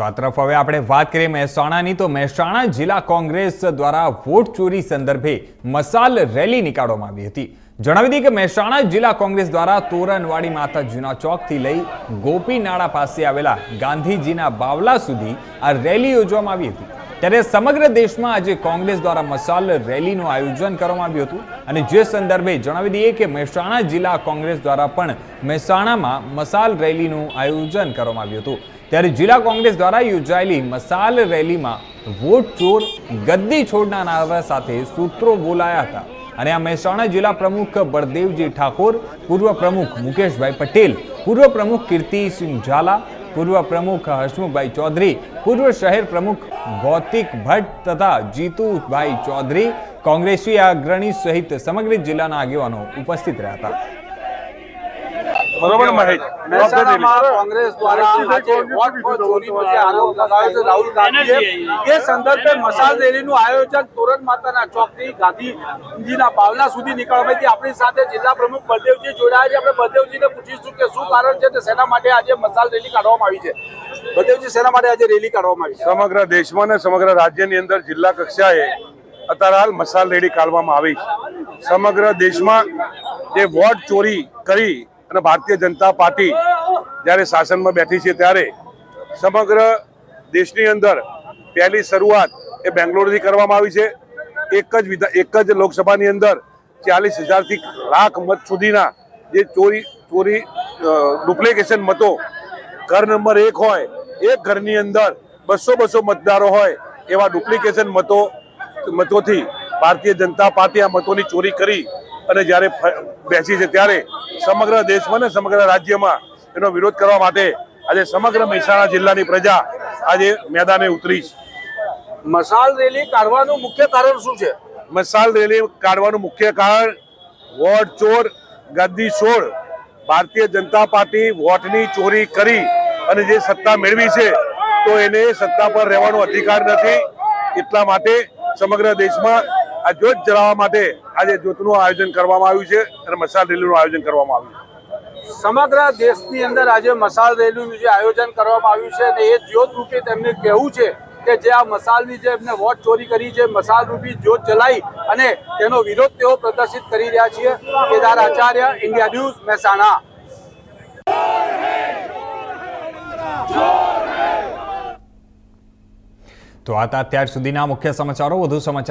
તો આ તરફ હવે આપણે વાત કરીએ મહેસાણાની. તો મહેસાણા જિલ્લા કોંગ્રેસ દ્વારા વોટ ચોરી સંદર્ભે મસાલ રેલી નીકાળવામાં આવી હતી. જણાવી દઈએ કે મહેસાણા જિલ્લા કોંગ્રેસ દ્વારા તોરણવાડી માતાજીના ચોકથી લઈ ગોપીનાળા પાસે આવેલા ગાંધીજીના બાવલા સુધી આ રેલી યોજવામાં આવી હતી. ત્યારે સમગ્ર દેશમાં આજે કોંગ્રેસ દ્વારા મસાલ રેલીનું આયોજન કરવામાં આવ્યું હતું અને જે સંદર્ભે જણાવી દઈએ કે મહેસાણા જિલ્લા કોંગ્રેસ દ્વારા પણ મહેસાણામાં મસાલ રેલીનું આયોજન કરવામાં આવ્યું હતું. ત્યારે જિલ્લા કોંગ્રેસ દ્વારા યોજાયેલી મસાલ રેલીમાં વોટ ચોર, ગદ્દી છોડના નારા સાથે સૂત્રો બોલાયા હતા. અને આ મહેસાણા જિલ્લા પ્રમુખ બળદેવજી ઠાકોર, પૂર્વ પ્રમુખ મુકેશભાઈ પટેલ, પૂર્વ પ્રમુખ કીર્તિસિંહ ઝાલા, પૂર્વ પ્રમુખ હસમુખભાઈ ચૌધરી, પૂર્વ શહેર પ્રમુખ ભૌતિક ભટ્ટ તથા જીતુભાઈ ચૌધરી, કોંગ્રેસી અગ્રણી સહિત સમગ્ર જિલ્લાના આગેવાનો ઉપસ્થિત રહ્યા હતા. બરોબર મહેશ કોંગ્રેસ દ્વારા આજે ચોરીનો જે આરોપ લગાવ્યો છે રાહુલ ગાંધીએ. એ સંદર્ભે મસાલ રેલીનું આયોજન તોરણ માતાના ચોકથી ગાંધીજીના બાવલા સુધી નીકળવાથી આપણી સાથે જિલ્લા પ્રમુખ બળદેવજી જોડાયા છે. આપણે બળદેવજીને પૂછીશું કે શું કારણ છે તે શેના માટે આજે મસાલ રેલી કાઢવામાં આવી છે. બળદેવજી શેના માટે આજે રેલી કાઢવામાં આવી છે. સમગ્ર દેશમાં ને સમગ્ર રાજ્યની અંદર જિલ્લા કક્ષાએ અત્યારે હાલ મસાલ રેડી કાઢવામાં આવી છે. સમગ્ર દેશમાં જે વોટ ચોરી કરી અને ભારતીય જનતા પાર્ટી જ્યારે શાસનમાં બેઠી છે ત્યારે સમગ્ર દેશની અંદર પહેલી શરૂઆત એ બેંગ્લોરથી કરવામાં આવી છે. એક જ વિધા, એક જ લોકસભાની અંદર ચાલીસ હજારથી લાખ મત સુધીના જે ચોરી ચોરી ડુપ્લિકેશન મતો ઘર નંબર એક હોય, એક ઘરની અંદર બસો બસો મતદારો હોય એવા ડુપ્લિકેશન મતો, મતોથી ભારતીય જનતા પાર્ટી આ મતોની ચોરી કરી અને જ્યારે બેસી છે ત્યારે સમગ્ર દેશમાં ને સમગ્ર રાજ્યમાં એનો વિરોધ કરવા માટે આજે સમગ્ર મહેસાણા જિલ્લાની પ્રજા આજે મેદાને ઉતરી છે. મસાલ રેલી કાઢવાનું મુખ્ય કારણ શું છે? મસાલ રેલી કાઢવાનું મુખ્ય કારણ વોટ ચોર ગદ્દી છોડ ભારતીય જનતા પાર્ટી વોટની ચોરી કરી અને જે સત્તા મેળવી છે તો એને સત્તા પર રહેવાનો અધિકાર નથી. એટલા માટે સમગ્ર દેશમાં આ જ્યોત જલાવવા માટે આજે જ્યોતનું આયોજન કરવામાં આવ્યું છે અને મસાલ રેલીનું આયોજન કરવામાં આવ્યું છે. સમગ્ર દેશની અંદર આજે મસાલ રેલીનું જે આયોજન કરવામાં આવ્યું છે અને એ જ્યોત રૂપે તેમને કહેવું છે કે જે આ મસાલની જે એમને વોટ ચોરી કરી છે મસાલ રૂપી જ્યોત જલાઈ અને તેનો વિરોધ તેઓ પ્રદર્શિત કરી રહ્યા છે કેદાર આચાર્ય ઇન્ડિયા ન્યૂઝ મહેસાણા. તો આ અત્યાર સુધીના મુખ્ય સમાચારો વધુ સમાચાર